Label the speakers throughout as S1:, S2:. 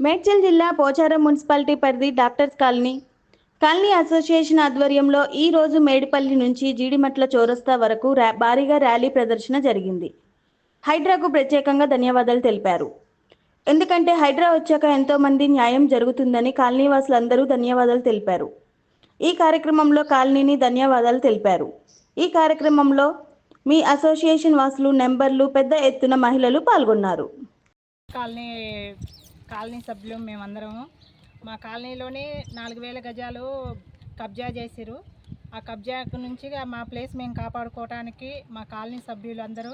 S1: మేడ్చల్ జిల్లా పోచారం మున్సిపాలిటీ పరిధి doctors colony. Colony association ఆధ్వర్యంలో ఈ రోజు మేడిపల్లి నుంచి జీడిమట్ల చౌరస్తా వరకు భారీగా ర్యాలీ ప్రదర్శన జరిగింది. హైడ్రాకు ప్రత్యేకంగా ధన్యవాదాలు తెలిపారు. ఎందుకంటే హైడ్రా వచ్చాక ఎంతో మంది న్యాయం జరుగుతుందని కాలనీవాసులందరూ ధన్యవాదాలు తెలిపారు. ఈ కార్యక్రమంలో కాలనీని ధన్యవాదాలు తెలిపారు. ఈ కార్యక్రమంలో మీ అసోసియేషన్ వాసులు నెంబర్లు పెద్ద ఎత్తున మహిళలు పాల్గొన్నారు.
S2: కాలనీ కాలనీ సభ్యులు మేమందరము. మా కాలనీలోని నాలుగు వేల గజాలు కబ్జా చేసిరు ఆ కబ్జా నుంచి మా ప్లేస్ మేము కాపాడుకోవడానికి మా కాలనీ సభ్యులు అందరూ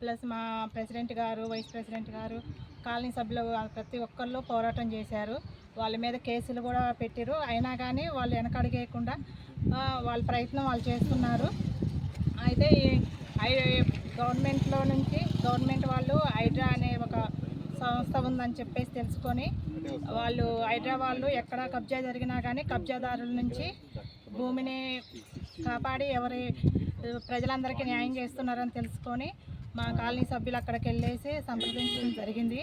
S2: ప్లస్ మా ప్రెసిడెంట్ గారు వైస్ ప్రెసిడెంట్ గారు కాలనీ సభ్యులు ప్రతి ఒక్కళ్ళు పోరాటం చేశారు. వాళ్ళ మీద కేసులు కూడా పెట్టారు అయినా కానీ వాళ్ళు వెనకడిగేయకుండా వాళ్ళ ప్రయత్నం వాళ్ళు చేస్తున్నారు. అయితే గవర్నమెంట్లో నుంచి గవర్నమెంట్ వాళ్ళు ఐ సంస్థ ఉందని చెప్పేసి తెలుసుకొని వాళ్ళు హైదరాబాద్లో ఎక్కడ కబ్జా జరిగినా కానీ కబ్జాదారుల నుంచి భూమిని కాపాడి ఎవరి ప్రజలందరికీ న్యాయం చేస్తున్నారని తెలుసుకొని మా కాలనీ సభ్యులు అక్కడికి వెళ్ళేసి సంప్రదించడం జరిగింది.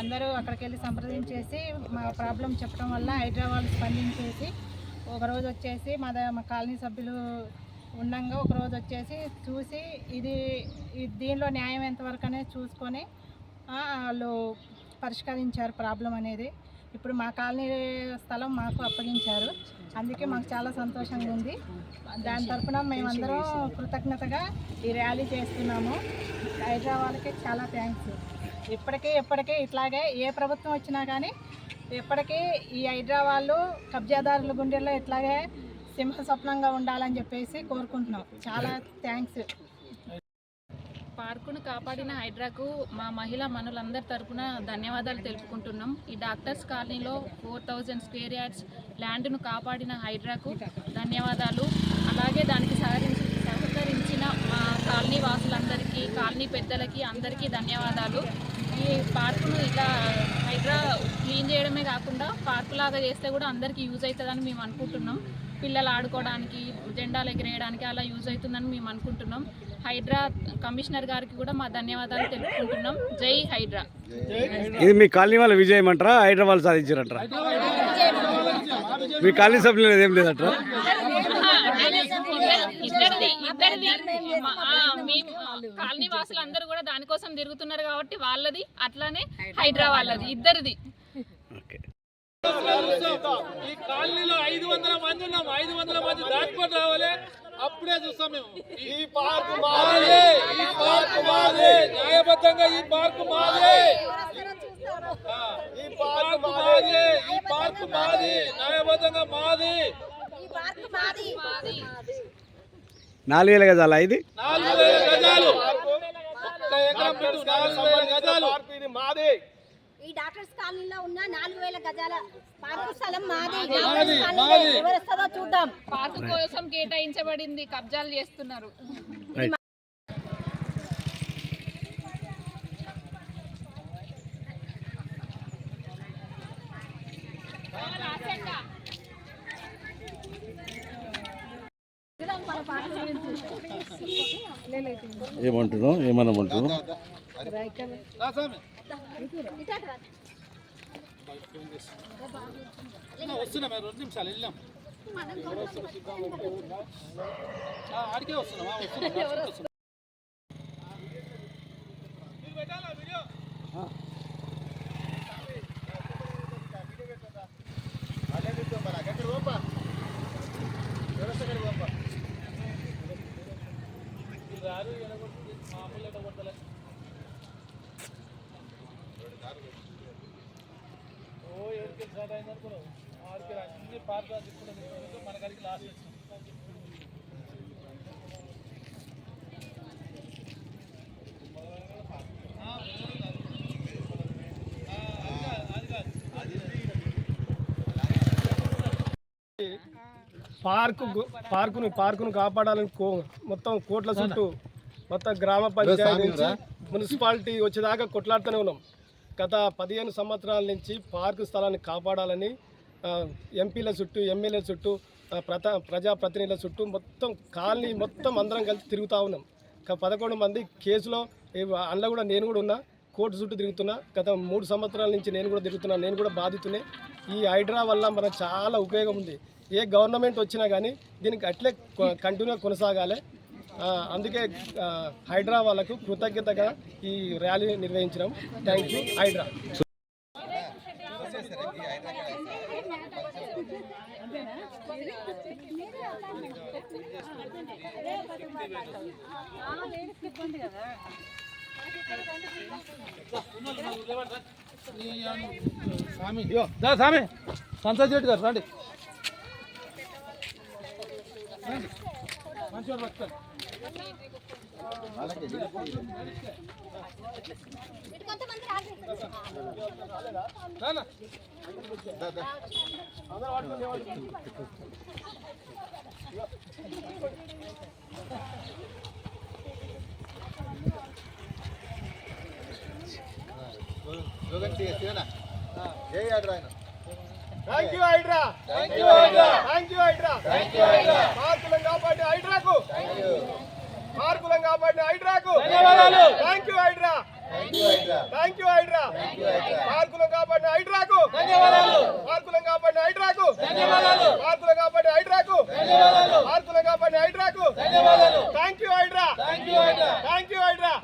S2: అందరూ అక్కడికి వెళ్ళి సంప్రదించేసి మా ప్రాబ్లం చెప్పడం వల్ల హైదరాబాద్ స్పందించేసి ఒకరోజు వచ్చేసి మా మా కాలనీ సభ్యులు ఉండంగా ఒకరోజు వచ్చేసి చూసి ఇది దీనిలో న్యాయం ఎంతవరకు అనేది చూసుకొని వాళ్ళు పరిష్కరించారు ప్రాబ్లం అనేది. ఇప్పుడు మా కాలనీ స్థలం మాకు అప్పగించారు. అందుకే మాకు చాలా సంతోషంగా ఉంది. దాని తరఫున మేమందరం కృతజ్ఞతగా ఈ ర్యాలీ చేస్తున్నాము. హైదరాబాద్కి చాలా థ్యాంక్స్. ఇప్పటికీ ఇప్పటికీ ఇట్లాగే ఏ ప్రభుత్వం వచ్చినా కానీ ఎప్పటికీ ఈ హైదరాబాద్లు కబ్జాదారుల గుండెల్లో ఇట్లాగే సింహ స్వప్నంగా ఉండాలని చెప్పేసి కోరుకుంటున్నాం. చాలా థ్యాంక్స్.
S3: పార్కును కాపాడిన హైడ్రాకు మా మహిళా మనులందరి తరపున ధన్యవాదాలు తెలుపుకుంటున్నాం. ఈ డాక్టర్స్ కాలనీలో ఫోర్ థౌజండ్ స్క్వేర్ యార్డ్స్ ల్యాండ్ను కాపాడిన హైడ్రాకు ధన్యవాదాలు. అలాగే దానికి సహకరించి సహకరించిన మా కాలనీ వాసులందరికీ కాలనీ పెద్దలకి అందరికీ ధన్యవాదాలు. ఈ పార్కును ఇలా హైడ్రా క్లీన్ చేయడమే కాకుండా పార్కు లాగా చేస్తే కూడా అందరికీ యూజ్ అవుతుందని మేము అనుకుంటున్నాం. పిల్లలు ఆడుకోవడానికి జెండాలు ఎగిరేయడానికి అలా యూజ్ అవుతుందని మేము అనుకుంటున్నాం. హైడ్రా కమిషనర్ గారికి కూడా మా ధన్యవాదాలు తెలుపుకుంటున్నాం. జై హైడ్రా.
S4: ఇది మీ కాలనీ వాళ్ళ విజయం అంటారా హైదరాబాద్ సాధించారంటారా? మీ కాలనీ సభ్యులు ఏం లేదంటారా?
S3: కాలనీ వాసులు అందరూ కూడా దానికోసం తిరుగుతున్నారు కాబట్టి వాళ్ళది అట్లానే హైడ్రా వాళ్ళది ఇద్దరిది.
S4: ఓకే.
S5: ఈ కాలనీలో ఐదు వందల మంది ఉన్నాం. ఐదు వందల మంది రావాలి అప్పుడే చూస్తాం మేము. ఈ పార్క్ మాదే. ఈ పార్క్ మాదే. న్యాయబద్ధంగా ఈ పార్క్ మాదే. ఆ, ఈ పార్క్ మాదే. ఈ పార్క్ మాది. న్యాయబద్ధంగా మాది.
S4: నాలుగు వేల గజాలా ఇది?
S5: నాలుగు వేల గజాలు. ఒక్క ఎకరం పెట్టు. నాలుగు వేల గజాలు. ఇది మాది.
S6: ఈ డాక్టర్స్ కాలనీలో ఉన్న నాలుగు వేల గజాల పార్కు స్థలం మాది
S5: మాది మాది.
S6: ఎవరు ఇస్తారో చూద్దాం.
S3: పార్కు కోసం కేటాయించబడింది కబ్జాలు చేస్తున్నారు.
S4: ఏమంటున్నావు? ఏమనమంటున్నావు?
S5: వస్తున్నాం మేము రెండు నిమిషాలు వెళ్ళాం ఆడికే వస్తున్నాం వస్తున్నాం నడుచుకుంటూ వస్తున్నాం. మీరు పెట్టాలా వీడియో? మీరు రారు, ఎడగొడుతుంది, మామూలు ఎడగొడతలే. ఓ ఏడుకి స్టార్ట్ అయింది అనుకున్నావు ఆడికి అన్ని పార్క్ తిప్పుకుంటే మన కాడికి లాస్ట్ వచ్చింది
S7: పార్కు పార్కును పార్కును కాపాడాలని కో మొత్తం కోట్ల చుట్టూ మొత్తం గ్రామ పంచాయతీ నుంచి మున్సిపాలిటీ వచ్చేదాకా కొట్లాడుతూనే ఉన్నాం. గత పదిహేను సంవత్సరాల నుంచి పార్కు స్థలాన్ని కాపాడాలని ఎంపీల చుట్టూ ఎమ్మెల్యేల చుట్టూ ఆ, ప్రత ప్రజాప్రతినిధుల చుట్టూ మొత్తం కాలనీ మొత్తం అందరం కలిసి తిరుగుతూ ఉన్నాం. పదకొండు మంది కేసులో అందులో కూడా నేను కూడా ఉన్నా కోర్టు చుట్టూ తిరుగుతున్నా. గత మూడు సంవత్సరాల నుంచి నేను కూడా తిరుగుతున్నా నేను కూడా బాధితునే. ఈ హైడ్రా వల్ల మనకు చాలా ఉపయోగం ఉంది. ఏ గవర్నమెంట్ వచ్చినా కానీ దీనికి అట్లే కంటిన్యూగా కొనసాగాలి. అందుకే హైడ్రా వాళ్ళకు కృతజ్ఞతగా ఈ ర్యాలీ నిర్వహించడం థ్యాంక్ యూ హైడ్రా.
S5: స్వామి స్వామి సంతోష్ రెడ్డి గారు రండి. రండి. మంచివాడు పట్టుకోండి.
S6: ఇటు కొంతమంది
S7: thank you HYDRAA. Thank you HYDRAA. Thank you HYDRAA. Thank you HYDRAA హైడ్రాకు. మార్కులను కాపాడిన హైడ్రాకు ధన్యవాదాలు thank you HYDRAA thank you HYDRAA మార్కులను కాపాడిన హైడ్రాకు ధన్యవాదాలు మార్కులను కాపాడిన హైడ్రాకు ధన్యవాదాలు మార్కులను కాపాడిన హైడ్రాకు ధన్యవాదాలు మార్కులను కాపాడిన హైడ్రాకు ధన్యవాదాలు thank you HYDRAA thank you HYDRAA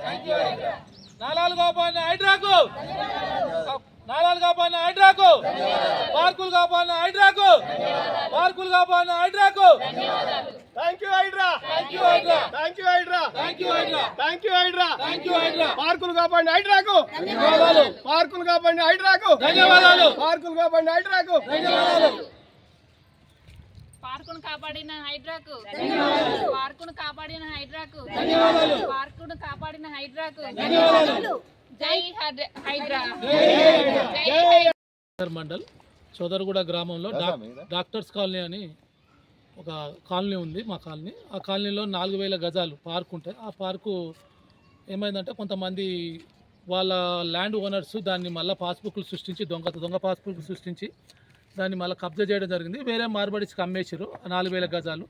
S5: నాలాలు కాపాడిన హైడ్రాకు నాలాలు కాపాడిన హైడ్రాకు పార్కులు కాపాడిన హైడ్రాకు పార్కులు కాపాడిన హైడ్రాకు
S7: thank you HYDRAA
S5: thank you HYDRAA
S7: thank you HYDRAA పార్కులు కాపాడిన హైడ్రాకు
S5: ధన్యవాదాలు.
S7: పార్కులు కాపాడిన హైడ్రాకు
S5: ధన్యవాదాలు.
S7: పార్కులు కాపాడిన హైడ్రాకు
S5: ధన్యవాదాలు.
S3: పార్కును కాపాడిన హైడ్రాకు పార్కును కాపాడిన హైడ్రాకు పార్కును కాపాడిన హైడ్రాకు జై హైడ్రా- హైడ్రా జై
S5: మండల్ చోదరగూడ గ్రామంలో డాక్- డాక్టర్స్ కాలనీ అని ఒక కాలనీ ఉంది మా కాలనీ. ఆ కాలనీలో నాలుగు వేల గజాలు పార్క్ ఉంటాయి. ఆ పార్కు ఏమైందంటే కొంతమంది వాళ్ళ ల్యాండ్ ఓనర్స్ దాన్ని మళ్ళీ పాస్బుక్లు సృష్టించి దొంగ దొంగ పాస్బుక్లు సృష్టించి దాన్ని మళ్ళీ కబ్జా చేయడం జరిగింది. వేరే మార్బడిస్కి అమ్మేశారు ఆ నాలుగు వేల గజాలు.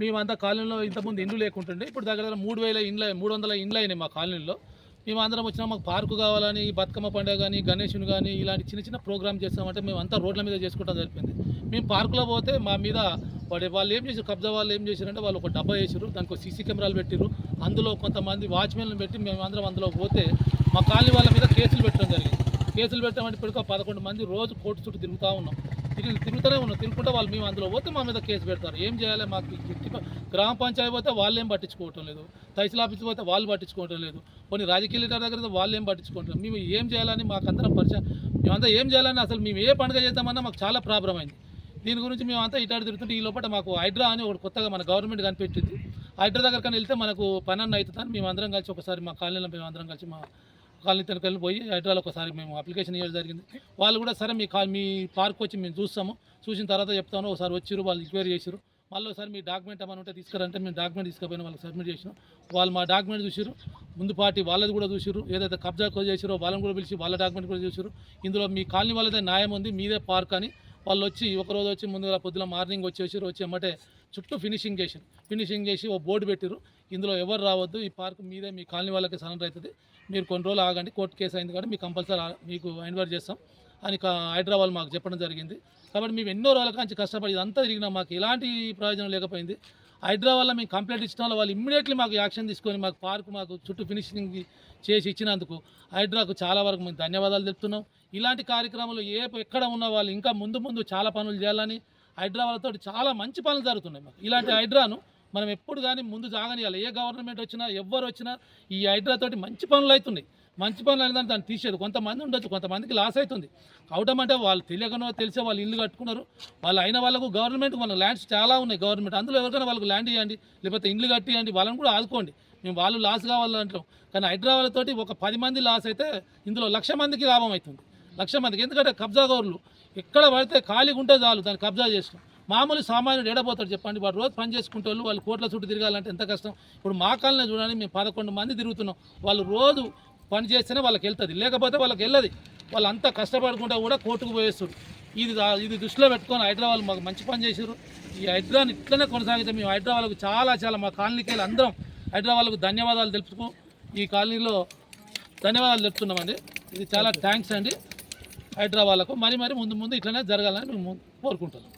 S5: మేమంతా కాలనీలో ఇంతకుముందు ఇండ్లు లేకుంటుండే. ఇప్పుడు దగ్గర దగ్గర మూడు వేల ఇండ్ల మూడు వందల ఇండ్లు అయినాయి మా కాలనీలో మేము అందరం వచ్చినా మాకు పార్కు కావాలని బతుకమ్మ పండుగ కానీ గణేషుని కానీ ఇలాంటి చిన్న చిన్న ప్రోగ్రామ్ చేస్తామంటే మేము అంతా రోడ్ల మీద చేసుకోవడం జరిపింది. మేము పార్కులో పోతే మా మీద వాడు వాళ్ళు ఏం చేశారు? కబ్జా వాళ్ళు ఏం చేశారంటే వాళ్ళు ఒక డబ్బా వేసారు దానికి సీసీ కెమెరాలు పెట్టారు అందులో కొంతమంది వాచ్మెన్లు పెట్టి మేము అందరం అందులో పోతే మా కాలనీ వాళ్ళ మీద కేసులు పెట్టడం జరిగింది. కేసులు పెట్టామంటే ఇప్పటికో పదకొండు మంది రోజు కోర్టు చుట్టూ తిరుగుతూ ఉన్నాం. తిరిగి తిరుగుతూనే ఉన్నాం. తిరుగుకుంటే వాళ్ళు మేము అందులో పోతే మా మీద కేసు పెడతారు. ఏం చేయాలి మాకు? గ్రామ పంచాయతీ పోతే వాళ్ళు ఏం పట్టించుకోవటం లేదు. తహసీల్ ఆఫీస్ పోతే వాళ్ళు పట్టించుకోవటం లేదు. కొన్ని రాజకీయ లీడర్ దగ్గర వాళ్ళు ఏం పట్టించుకోవటం మేము ఏం చేయాలని మాకు అందరం పరిచయం మేమంతా ఏం చేయాలని అసలు మేము ఏ పండుగ చేద్దామన్నా మాకు చాలా ప్రాబ్లం అయింది. దీని గురించి మేము అంతా ఇటాడు తిరుగుతుంటే ఈ లోపల మాకు హైడ్రా అని ఒకటి కొత్తగా మన గవర్నమెంట్ కనిపెట్టింది. హైడ్రా దగ్గర కానీ వెళ్తే మనకు పని అన్న అవుతుందని మేము అందరం కలిసి ఒకసారి మా కాలనీలో మేము అందరం కలిసి మా కాలనీ తనకెళ్ళి పోయి హైడ్రాలో ఒకసారి మేము అప్లికేషన్ ఇవ్వడం జరిగింది. వాళ్ళు కూడా సరే మీ కా మీ పార్క్ వచ్చి మేము చూస్తాము. చూసిన తర్వాత చెప్తాను. ఒకసారి వచ్చిరు వాళ్ళు ఎంక్వైరీ చేసారు మళ్ళీ ఒకసారి మీ డాక్యుమెంట్ ఏమైనా ఉంటే తీసుకురంటే మేము డాక్యుమెంట్ తీసుకుపోయినా వాళ్ళకి సబ్మిట్ చేసినాం. వాళ్ళు మా డాక్యుమెంట్ చూసారు ముందు పార్టీ వాళ్ళది కూడా చూసారు ఏదైతే కబ్జా చేసారో వాళ్ళని కూడా పిలిచి వాళ్ళ డాక్యుమెంట్ కూడా చూసారు ఇందులో మీ కాలనీ వాళ్ళదే న్యాయం ఉంది మీదే పార్క్ అని వాళ్ళు వచ్చి ఒకరోజు వచ్చి ముందుగా పొద్దున మార్నింగ్ వచ్చేసారు వచ్చి ఎమ్మటే చుట్టూ ఫినిషింగ్ చేసారు ఫినిషింగ్ చేసి ఓ బోర్డు పెట్టారు ఇందులో ఎవరు రావద్దు ఈ పార్క్ మీదే మీ కాలనీ వాళ్ళకి సరెండర్ అవుతుంది. మీరు కొన్ని రోజులు ఆగండి కోర్టు కేసు అయింది కాబట్టి మీకు కంపల్సరీ మీకు ఎన్వైర్ చేస్తాం. అని హైదరాబాద్ మాకు చెప్పడం జరిగింది. కాబట్టి మేము ఎన్నో రోజుల కాంచి కష్టపడి ఇదంతా తిరిగినా మాకు ఎలాంటి ప్రయోజనం లేకపోయింది. హైదరాబాద్లో మేము కంప్లైంట్ ఇచ్చిన వాళ్ళు వాళ్ళు ఇమ్మీడియట్లీ మాకు యాక్షన్ తీసుకొని మాకు పార్క్ మాకు చుట్టూ ఫినిషింగ్ చేసి ఇచ్చినందుకు హైడ్రాకు చాలా వరకు మేము ధన్యవాదాలు తెలుపుతున్నాం. ఇలాంటి కార్యక్రమాలు ఏ ఎక్కడ ఉన్న వాళ్ళు ఇంకా ముందు ముందు చాలా పనులు చేయాలని హైదరాబాద్తో చాలా మంచి పనులు జరుగుతున్నాయి మాకు. ఇలాంటి హైడ్రాను మనం ఎప్పుడు కానీ ముందు జాగనియాలి ఏ గవర్నమెంట్ వచ్చినా ఎవ్వరు వచ్చినా ఈ హైడ్రా తోటి మంచి పనులు అవుతున్నాయి. మంచి పనులు అనేది దాన్ని తీసేది. కొంతమంది ఉండొచ్చు కొంతమందికి లాస్ అవుతుంది అవడం అంటే వాళ్ళు తెలియకనో తెలిసే వాళ్ళు ఇల్లు కట్టుకున్నారు. వాళ్ళు అయిన వాళ్ళకు గవర్నమెంట్ మన ల్యాండ్స్ చాలా ఉన్నాయి గవర్నమెంట్ అందులో ఎవరికైనా వాళ్ళకి ల్యాండ్ ఇవ్వండి లేకపోతే ఇల్లు కట్టియండి వాళ్ళని కూడా ఆదుకోండి. మేము వాళ్ళు లాస్ కావాలంటాం కానీ హైదరాబాద్ తోటి ఒక పది మంది లాస్ అయితే ఇందులో లక్ష మందికి లాభం అవుతుంది. లక్ష మందికి. ఎందుకంటే కబ్జా గోర్లు ఎక్కడ పడితే ఖాళీగా ఉంటే చాలు దాన్ని కబ్జా చేస్తాం మామూలు సామాన్యుడు ఏడబోతాడు చెప్పండి? వాడు రోజు పని చేసుకుంటే వాళ్ళు వాళ్ళు కోట్ల చుట్టూ తిరగాలంటే ఎంత కష్టం? ఇప్పుడు మా కాలనీ చూడండి మేము పదకొండు మంది తిరుగుతున్నాం. వాళ్ళు రోజు పని చేస్తేనే వాళ్ళకి వెళ్తుంది. లేకపోతే వాళ్ళకి వెళ్ళదు. వాళ్ళు అంతా కష్టపడకుండా కూడా కోర్టుకు పోయేస్తారు. ఇది ఇది దృష్టిలో పెట్టుకొని హైదరాబాద్ మాకు మంచి పని చేశారు ఈ హైదరాబాద్ ఇట్లనే కొనసాగితే మేము హైదరాబాద్కు చాలా చాలా మా కాలనీకి వెళ్ళి అందరం హైదరాబాద్కు ధన్యవాదాలు తెలుపుతూ ఈ కాలనీలో ధన్యవాదాలు తెలుపుతున్నామండి. ఇది చాలా థ్యాంక్స్ అండి హైదరాబాద్కు. మరి మరి ముందు ముందు ఇట్లనే జరగాలని మేము కోరుకుంటున్నాం.